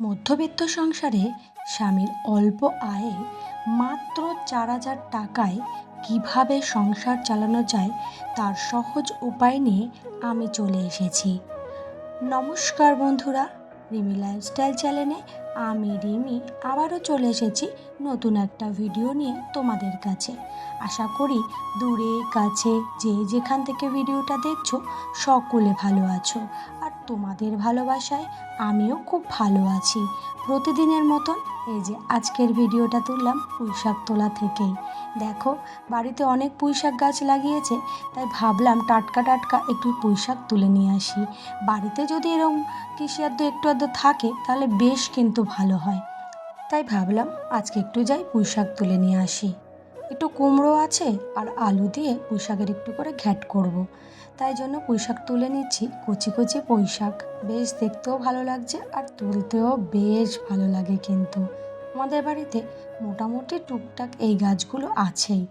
মধ্যবিত্ত সংসারে স্বামীর অল্প আয়ে মাত্র চার হাজার টাকায় কীভাবে সংসার চালানো যায় তার সহজ উপায় নিয়ে আমি চলে এসেছি। নমস্কার বন্ধুরা, রিমি লাইফস্টাইল চ্যানেলে আমি রিমি আবারও চলে এসেছি নতুন একটা ভিডিও নিয়ে তোমাদের কাছে। আশা করি দূরে, কাছে, যে যেখান থেকে ভিডিওটা দেখছ, সকলে ভালো আছো। তোমাদের ভালোবাসায় আমিও খুব ভালো আছি। প্রতিদিনের মতন এই যে আজকের ভিডিওটা তুললাম পুঁইশাক তোলা থেকেই। দেখো, বাড়িতে অনেক পুঁইশাক গাছ লাগিয়েছে, তাই ভাবলাম টাটকা টাটকা একটু পুঁইশাক তুলে নিয়ে আসি। বাড়িতে যদি এরকম কৃষি আদ্য একটু আধটু থাকে, তাহলে বেশ কিন্তু ভালো হয়। তাই ভাবলাম আজকে একটু যাই পুঁইশাক তুলে নিয়ে আসি। একটু কুমড়ো আছে আর আলু দিয়ে পুঁইশাকের একটু করে ঘ্যাট করব। তাই জন্য পুঁইশাক তুলে নিচ্ছি। কচি কচি পুঁইশাক। বেশ দেখতেও ভালো লাগছে আর তুলতেও বেশ ভালো লাগে কিন্তু। আমাদের বাড়িতে মোটামুটি টুকটাক এই গাছগুলো আছেই।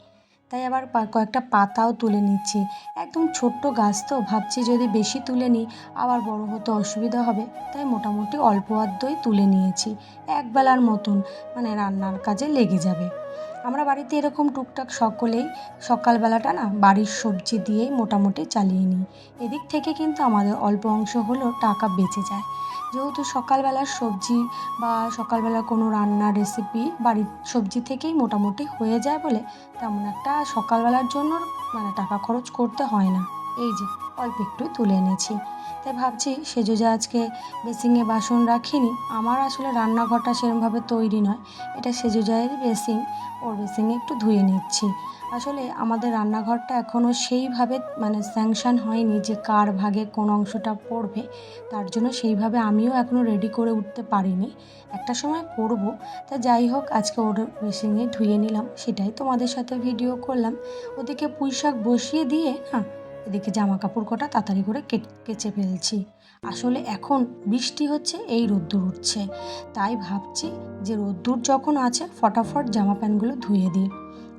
তাই আবার কয়েকটা পাতাও তুলে নিচ্ছি। একদম ছোট্ট গাছ তো, ভাবছি যদি বেশি তুলে নিই, আবার বড় হতে অসুবিধা হবে। তাই মোটামুটি অল্প আদ্যই তুলে নিয়েছি। একবেলার মতন মানে রান্নার কাজে লেগে যাবে। আমরা বাড়িতে এরকম টুকটাক সকলেই সকালবেলাটা না বাড়ির সবজি দিয়েই মোটামুটি চালিয়ে নিই। এদিক থেকে কিন্তু আমাদের অল্প অংশ হলেও টাকা বেঁচে যায়। যেহেতু সকালবেলার সবজি বা সকালবেলা কোনো রান্নার রেসিপি বাড়ির সবজি থেকেই মোটামুটি হয়ে যায় বলে তেমন একটা সকালবেলার জন্য মানে টাকা খরচ করতে হয় না। এই যে, অল্প একটু তুলে এনেছি। তাই ভাবছি সেজো যে আজকে বেসিংয়ে বাসন রাখিনি, আমার আসলে রান্নাঘরটা সেরকমভাবে তৈরি নয়। এটা সেজো জায়ের বেসিং, ওর বেসিংয়ে একটু ধুয়ে নিচ্ছি। আসলে আমাদের রান্নাঘরটা এখনও সেইভাবে মানে স্যাংশন হয়নি যে কার ভাগে কোন অংশটা পড়বে, তার জন্য সেইভাবে আমিও এখনও রেডি করে উঠতে পারিনি। একটা সময় করব, তা যাই হোক, আজকে ওর বেসিংয়ে ধুয়ে নিলাম, সেটাই তোমাদের সাথে ভিডিও করলাম। ওদিকে পুঁই শাক বসিয়ে দিয়ে না এদিকে জামা কাপড় কটা তাড়াতাড়ি করে কেচে ফেলছি। আসলে এখন বৃষ্টি হচ্ছে, এই রোদ্দুর উঠছে। তাই ভাবছি যে রোদ্দুর যখন আছে, ফটাফট জামা প্যান্টগুলো ধুয়ে দিই।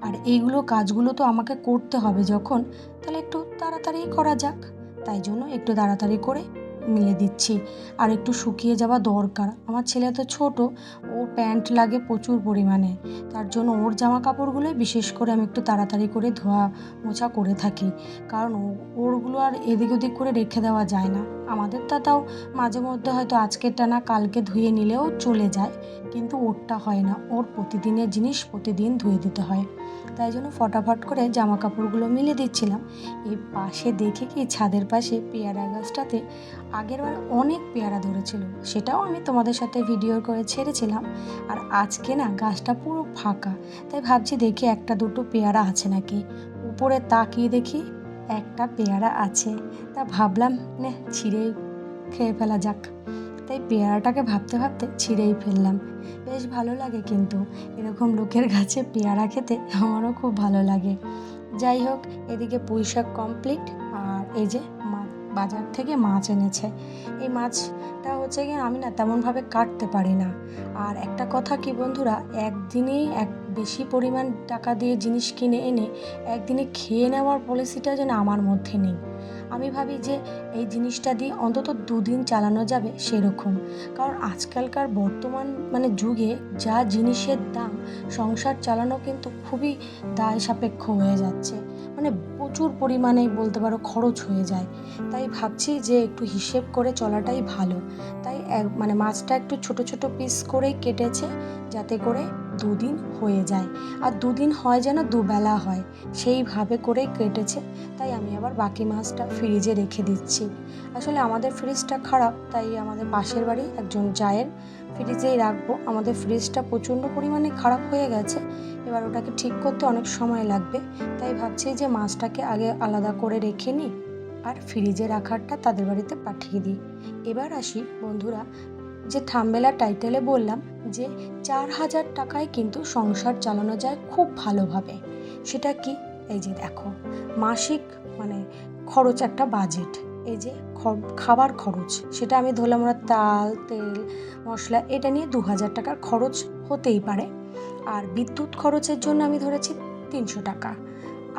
আর এইগুলো কাজগুলো তো আমাকে করতে হবে যখন, তাহলে একটু তাড়াতাড়ি করা যাক। তাই জন্য একটু তাড়াতাড়ি করে মিলে দিচ্ছি। আর একটু শুকিয়ে যাওয়া দরকার। আমার ছেলে তো ছোট ও প্যান্ট লাগে প্রচুর পরিমাণে। তার জন্য ওর জামা কাপড়গুলোই বিশেষ করে আমি একটু তাড়াতাড়ি করে ধোয়া মোছা করে থাকি। কারণ ওরগুলো আর এদিক ওদিক করে রেখে দেওয়া যায় না। আমাদের তা তাও মাঝে মধ্যে হয়তো আজকেরটা না কালকে ধুয়ে নিলেও চলে যায়। কিন্তু ওরটা হয় না। ওর প্রতিদিনের জিনিস প্রতিদিন ধুয়ে দিতে হয়। তাই জন্য ফটাফট করে জামা কাপড়গুলো মিলে দিচ্ছিলাম। এই পাশে দেখে কি ছাদের পাশে পেয়ারা গাছটাতে আগের বার অনেক পেয়ারা ধরেছিল, সেটাও আমি তোমাদের সাথে ভিডিও করে ছেড়েছিলাম। আর আজকে না গাছটা পুরো ফাঁকা, তাই ভাবছি দেখি একটা দুটো পেয়ারা আছে নাকি। উপরে তাকিয়ে দেখি একটা পেয়ারা আছে, তা ভাবলাম, নে ছিঁড়েই খেয়ে ফেলা যাক। তাই পেয়ারাটাকে ভাবতে ভাবতে ছিঁড়েই ফেললাম। বেশ ভালো লাগে কিন্তু, এরকম লোকের গাছে পেয়ারা খেতে আমারও খুব ভালো লাগে। যাই হোক, এদিকে পুঁই শাক কমপ্লিট আর এই যে বাজার থেকে মাছ এনেছে। এই মাছটা হচ্ছে গিয়ে আমি না তেমনভাবে কাটতে পারি না। আর একটা কথা কি বন্ধুরা, একদিনেই এক বেশি পরিমাণ টাকা দিয়ে জিনিস কিনে এনে একদিনে খেয়ে নেওয়ার পলিসিটা যেন আমার মধ্যে নেই। আমি ভাবি যে এই জিনিসটা দিয়ে অন্তত দুদিন চালানো যাবে সেরকম। কারণ আজকালকার বর্তমান মানে যুগে যা জিনিসের দাম, সংসার চালানো কিন্তু খুবই দায় সাপেক্ষ হয়ে যাচ্ছে। মানে প্রচুর পরিমাণে বলতে পারো খরচ হয়ে যায়। তাই ভাবছি যে একটু হিসেব করে চলাটাই ভালো। তাই মানে মাছটা একটু ছোট ছোট পিস করেই কেটেছে, যাতে করে দুদিন হয়ে যায়। আর দুদিন হয় যেন দুবেলা হয়। সেইভাবে করেই কেটেছে। তাই আমি আবার বাকি মাছটা ফ্রিজে রেখে দিচ্ছি। আসলে আমাদের ফ্রিজটা খারাপ, তাই আমাদের পাশের বাড়ি একজন জায়ের ফ্রিজেই রাখব। আমাদের ফ্রিজটা প্রচণ্ড পরিমাণে খারাপ হয়ে গেছে। এবার ওটাকে ঠিক করতে অনেক সময় লাগবে। তাই ভাবছি যে মাছটাকে আগে আলাদা করে রেখে নিই। আর ফ্রিজে রাখারটা তাদের বাড়িতে পাঠিয়ে দিই। এবার আসি, বন্ধুরা যে থামবেলা টাইটেলে বললাম যে চার হাজার টাকায় কিন্তু সংসার চালানো যায় খুব ভালোভাবে। সেটা কি? এই যে দেখো, মাসিক মানে খরচ একটা বাজেট, এই যে খাবার খরচ, সেটা আমি ধরলাম ওরা তাল, তেল, মশলা, এটা নিয়ে দু হাজার টাকার খরচ হতেই পারে। আর বিদ্যুৎ খরচের জন্য আমি ধরেছি তিনশো টাকা,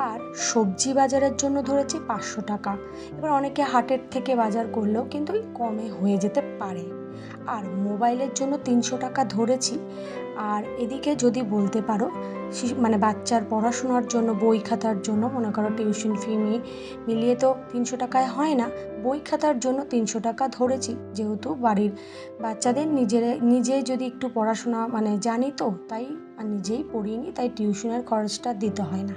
আর সবজি বাজারের জন্য ধরেছি পাঁচশো টাকা। এবার অনেকে হাটের থেকে বাজার করলেও কিন্তু কমে হয়ে যেতে পারে। আর মোবাইলের জন্য তিনশো টাকা ধরেছি। আর এদিকে যদি বলতে পারো মানে বাচ্চার পড়াশোনার জন্য, বই খাতার জন্য, মনে করো টিউশন ফি নিয়ে মিলিয়ে তো তিনশো টাকায় হয় না, বই খাতার জন্য তিনশো টাকা ধরেছি। যেহেতু বাড়ির বাচ্চাদের নিজের নিজেই যদি একটু পড়াশোনা মানে জানি তো, তাই নিজেই পড়িয়ে নিই তাই টিউশনের খরচটা দিতে হয় না।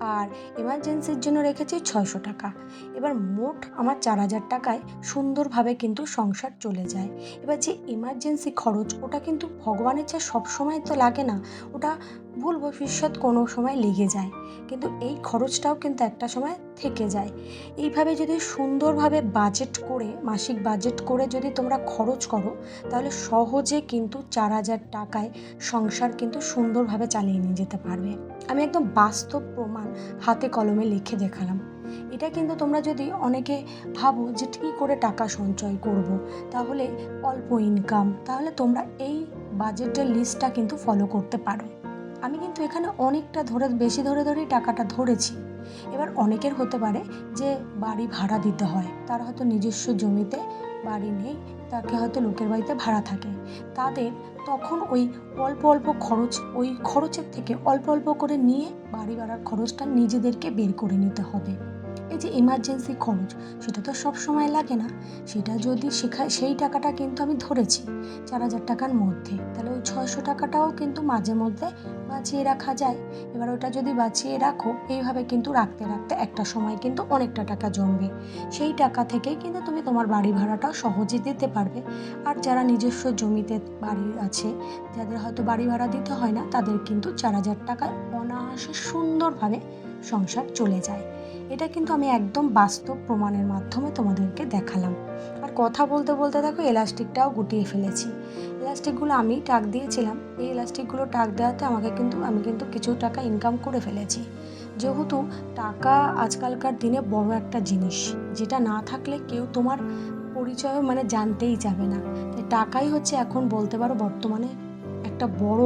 আর এমার্জেন্সির জন্য রেখেছি ছয়শো টাকা। এবার মোট আমার চার হাজার টাকায় সুন্দরভাবে কিন্তু সংসার চলে যায়। এবার যে এমার্জেন্সি খরচ, ওটা কিন্তু ভগবানের চেয়ে সবসময় তো লাগে না। ওটা ভুল ভবিষ্যৎ কোনো সময় লেগে যায়, কিন্তু এই খরচটাও কিন্তু একটা সময় থেকে যায়। এইভাবে যদি সুন্দরভাবে বাজেট করে, মাসিক বাজেট করে যদি তোমরা খরচ করো, তাহলে সহজে কিন্তু চার হাজার টাকায় সংসার কিন্তু সুন্দরভাবে চালিয়ে নিয়ে যেতে পারবে। আমি একদম বাস্তব প্রমাণ হাতে কলমে লিখে দেখালাম। এটা কিন্তু তোমরা যদি অনেকে ভাবো যে কী করে টাকা সঞ্চয় করব। তাহলে অল্প ইনকাম তাহলে তোমরা এই বাজেটের লিস্টটা কিন্তু ফলো করতে পারো। আমি কিন্তু এখানে অনেকটা ধরে, বেশি ধরে, ধরেই টাকাটা ধরেছি। এবার অনেকের হতে পারে যে বাড়ি ভাড়া দিতে হয়। তার হয়তো নিজস্ব জমিতে বাড়ি নেই, তাকে হয়তো লোকের বাড়িতে ভাড়া থাকে। তাদের তখন ওই অল্প অল্প খরচ, ওই খরচের থেকে অল্প অল্প করে নিয়ে বাড়ি ভাড়ার খরচটা নিজেদেরকে বের করে নিতে হবে। এই যে ইমার্জেন্সি খরচ, সেটা তো সব সময় লাগে না। সেটা যদি শেখায় সেই টাকাটা কিন্তু আমি ধরেছি চার হাজার টাকার মধ্যে। তাহলে ওই ছয়শো টাকাটাও কিন্তু মাঝে মধ্যে বাঁচিয়ে রাখা যায়। এবার ওটা যদি বাঁচিয়ে রাখো, এইভাবে কিন্তু রাখতে রাখতে একটা সময় কিন্তু অনেকটা টাকা জমবে। সেই টাকা থেকেই কিন্তু তুমি তোমার বাড়ি ভাড়াটাও সহজে দিতে পারবে। আর যারা নিজস্ব জমিতে বাড়ি আছে, যাদের হয়তো বাড়ি ভাড়া দিতে হয় না, তাদের কিন্তু চার হাজার টাকায় অনায়াসে সুন্দরভাবে সংসার চলে যায়। এটা কিন্তু আমি একদম বাস্তব প্রমাণের মাধ্যমে তোমাদেরকে দেখালাম। আর কথা বলতে বলতে দেখো এলাস্টিকটাও গুটিয়ে ফেলেছি। এলাস্টিকগুলো আমি টাক দিয়েছিলাম। এই এলাস্টিকগুলো টাক দেওয়াতে আমাকে কিন্তু, আমি কিন্তু কিছু টাকা ইনকাম করে ফেলেছি। যেহেতু টাকা আজকালকার দিনে বড় একটা জিনিস, যেটা না থাকলে কেউ তোমার পরিচয় মানে জানতেই যাবে না। টাকাই হচ্ছে এখন বলতে পারো বর্তমানে একটা বড়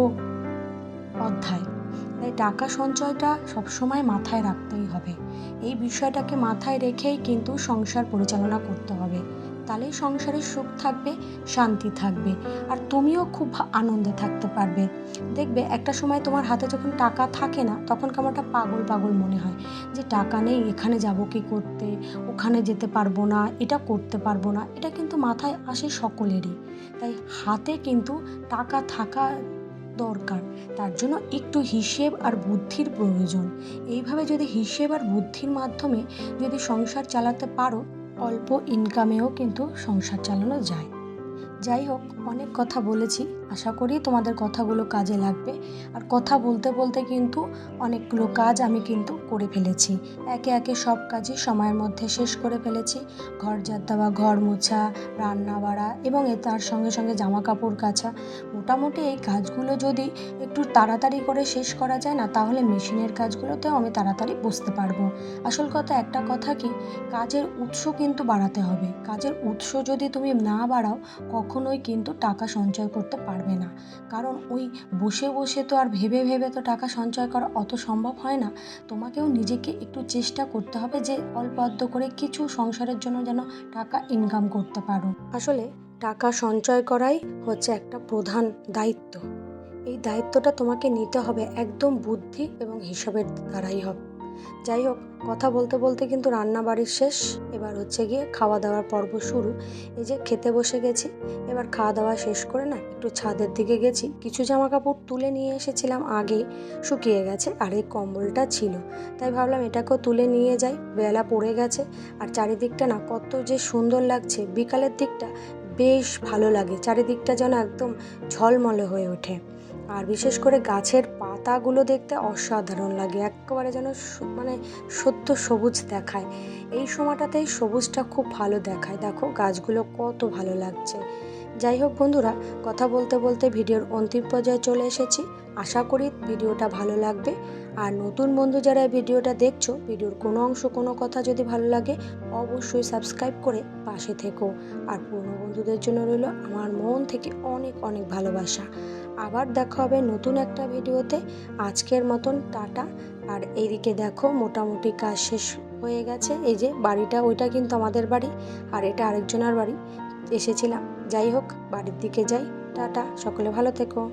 অধ্যায়। তাই টাকা সঞ্চয়টা সবসময় মাথায় রাখতেই হবে। এই বিষয়টাকে মাথায় রেখেই কিন্তু সংসার পরিচালনা করতে হবে। তাহলেই সংসারে সুখ থাকবে, শান্তি থাকবে আর তুমিও খুব আনন্দে থাকতে পারবে। দেখবে একটা সময় তোমার হাতে যখন টাকা থাকে না, তখন কেমনটা পাগল পাগল মনে হয় যে টাকা নেই, এখানে যাব কি করতে, ওখানে যেতে পারব না, এটা করতে পারব না, এটা কিন্তু মাথায় আসে সকলেরই। তাই হাতে কিন্তু টাকা থাকা দরকার। তার জন্য একটু হিসেব আর বুদ্ধির প্রয়োজন। এইভাবে যদি হিসেব আর বুদ্ধির মাধ্যমে যদি সংসার চালাতে পারো, অল্প ইনকামেও কিন্তু সংসার চালানো যায়। যাই হোক, অনেক কথা বলেছি। আশা করি তোমাদের কথাগুলো কাজে লাগবে। আর কথা বলতে বলতে কিন্তু অনেকগুলো কাজ আমি কিন্তু করে ফেলেছি। একে একে সব কাজই সময়ের মধ্যে শেষ করে ফেলেছি। ঘর ঝাড় দেওয়া ঘর মোছা রান্না বাড়া এবং এ তার সঙ্গে সঙ্গে জামা কাপড় কাচা। মোটামুটি এই কাজগুলো যদি একটু তাড়াতাড়ি করে শেষ করা যায় না, তাহলে মেশিনের কাজগুলোতেও আমি তাড়াতাড়ি বুঝতে পারব। আসল কথা একটা কথা কি, কাজের উৎস কিন্তু বাড়াতে হবে। কাজের উৎস যদি তুমি না বাড়াও, কখনোই কিন্তু টাকা সঞ্চয় করতে পারবে না। কারণ ওই বসে বসে তো আর ভেবে ভেবে তো টাকা সঞ্চয় করা অত সম্ভব হয় না। তোমাকেও নিজেকে একটু চেষ্টা করতে হবে যে অল্প অল্প করে কিছু সংসারের জন্য যেন টাকা ইনকাম করতে পারো। আসলে টাকা সঞ্চয় করাই হচ্ছে একটা প্রধান দায়িত্ব। এই দায়িত্বটা তোমাকে নিতে হবে একদম বুদ্ধি এবং হিসাবের দ্বারাই হবে। যাই হোক, কথা বলতে বলতে কিন্তু রান্না বাড়ির শেষ। এবার হচ্ছে গিয়ে খাওয়া দাওয়ার পর্ব শুরু। এই যে খেতে বসে গেছি, এবার খাওয়া দাওয়া শেষ করে না একটু ছাদের দিকে গেছি। কিছু জামা কাপড় তুলে নিয়ে এসেছিলাম, আগে শুকিয়ে গেছে আর এই কম্বলটা ছিল। তাই ভাবলাম এটাকেও তুলে নিয়ে যাই, বেলা পড়ে গেছে আর চারিদিকটা না কত যে সুন্দর লাগছে। বিকালের দিকটা বেশ ভালো লাগে, চারিদিকটা যেন একদম ঝলমলে হয়ে ওঠে। আর বিশেষ করে গাছের পাতাগুলো দেখতে অসাধারণ লাগে, একেবারে যেন মানে সত্য সবুজ দেখায়। এই সময়টাতেই সবুজটা খুব ভালো দেখায়। দেখো, গাছগুলো কত ভালো লাগছে। যাই হোক বন্ধুরা, কথা বলতে বলতে ভিডিওর অন্তিম পর্যায়ে চলে এসেছি। আশা করি ভিডিওটা ভালো লাগবে। আর নতুন বন্ধু যারা ভিডিওটা দেখছ, ভিডিওর কোনো অংশ, কোনো কথা যদি ভালো লাগে, অবশ্যই সাবস্ক্রাইব করে পাশে থেকো। আর পুরনো বন্ধুদের জন্য রইল আমার মন থেকে অনেক অনেক ভালোবাসা। আবার দেখা হবে নতুন একটা ভিডিওতে। আজকের মতন টাটা। আর এইদিকে দেখো মোটামুটি কাজ শেষ হয়ে গেছে। এই যে বাড়িটা, ওইটা কিন্তু আমাদের বাড়ি আর এটা আরেকজনের বাড়ি। এসেছিলাম। যাই হোক, বাড়ির দিকে যাই। টাটা। সকলে ভালো থেকো।